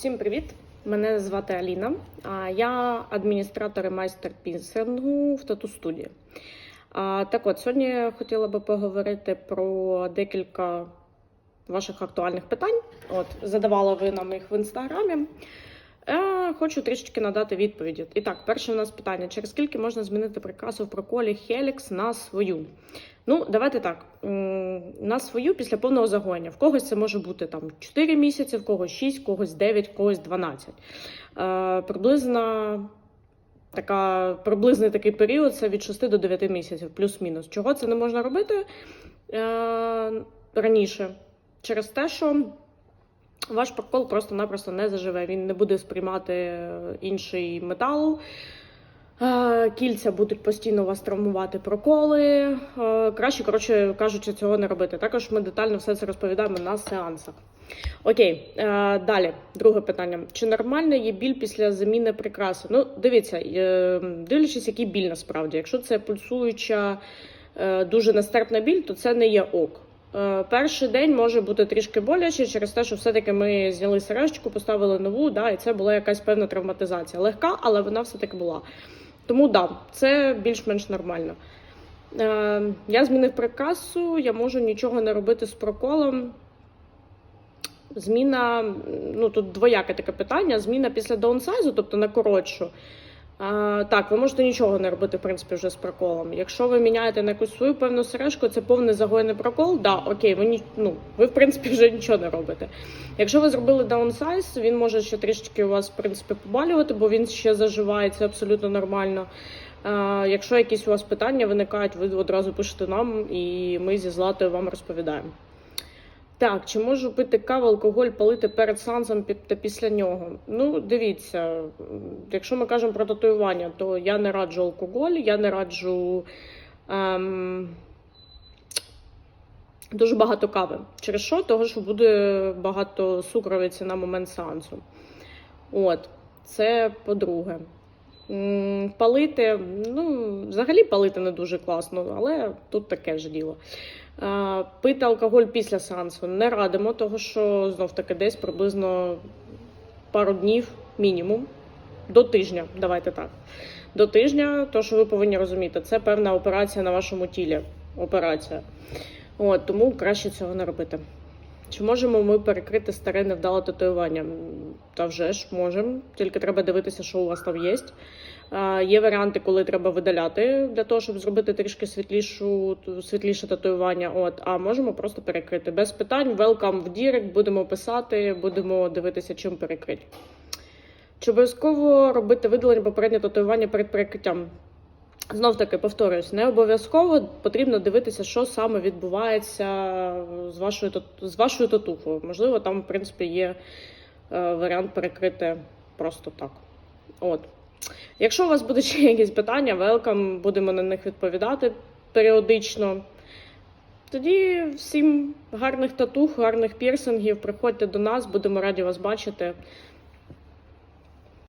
Всім привіт! Мене звати Аліна. Я адміністратор і майстер пінсингу в тату студії. Так от, сьогодні я хотіла би поговорити про декілька ваших актуальних питань. От, задавала ви нам їх в інстаграмі. Е, Хочу трішечки надати відповіді. І так, перше у нас питання: через скільки можна змінити прикрасу в проколі Helix на свою? Ну, давайте так. На свою після повного загоєння. В когось це може бути там 4 місяці, в когось 6, в когось 9, в когось 12. Е, приблизно така, приблизний такий період це від 6 до 9 місяців, плюс-мінус. Чого це не можна робити е, раніше? Через те, що ваш прокол просто-напросто не заживе. Він не буде сприймати е, інший метал. Е, Кільця будуть постійно вас травмувати проколи. Е, Краще, коротше кажучи, цього не робити. Також ми детально все це розповідаємо на сеансах. Окей, далі. Друге питання. Чи нормально є біль після заміни прикраси? Ну, дивіться, дивлячись, який біль насправді. Якщо це пульсуюча, дуже нестерпна біль, то це не є ок. Е, Перший день може бути трішки боляче через те, що все-таки ми зняли сережечку, поставили нову, да, і це була якась певна травматизація. Легка, але вона все-таки була. Тому да, це більш-менш нормально. Е, я змінив прикрасу, я можу нічого не робити з проколом. Зміна, ну тут двояке таке питання. Зміна після даунсайзу, тобто на коротшу. Так, ви можете нічого не робити, в принципі, вже з проколом. Якщо ви міняєте на якусь свою певну сережку, це повний загоєний прокол, да, окей, ви ну, ви в принципі вже нічого не робите. Якщо ви зробили даунсайз, він може ще трішечки у вас, в принципі, побалювати, бо він ще заживає, це абсолютно нормально. Якщо якісь у вас питання виникають, ви одразу пишете нам, і ми зі Златою вам розповідаємо. Так, чи можу пити каву, алкоголь, палити перед сеансом та після нього? Ну, дивіться, якщо ми кажемо про татуювання, то я не раджу алкоголь, я не раджу ем, дуже багато кави. Через що? Того, що буде багато сукровиці на момент сеансу. От, це по-друге. Палити, ну, взагалі палити не дуже класно, але тут таке ж діло. Пити алкоголь після сеансу не радимо, того що знов таки десь приблизно пару днів мінімум. До тижня, давайте так. До тижня, то що ви повинні розуміти, це певна операція на вашому тілі. Операція. От, тому краще цього не робити. Чи можемо ми перекрити старе невдале татуювання? Та вже ж можемо, тільки треба дивитися, що у вас там є. Є варіанти, коли треба видаляти для того, щоб зробити трішки світлішу, світліше татуювання. От, а можемо просто перекрити. Без питань, welcome в Дірект, будемо писати, будемо дивитися, чим перекрити. Чи обов'язково робити видалення попереднє татуювання перед перекриттям? Знов таки повторюсь, не обов'язково потрібно дивитися, що саме відбувається з вашою з вашою татухою. Можливо, там, в принципі, є е, варіант перекрити просто так. От. Якщо у вас будуть ще якісь питання, велкам, будемо на них відповідати періодично. Тоді всім гарних татух, гарних пірсингів. Приходьте до нас, будемо раді вас бачити.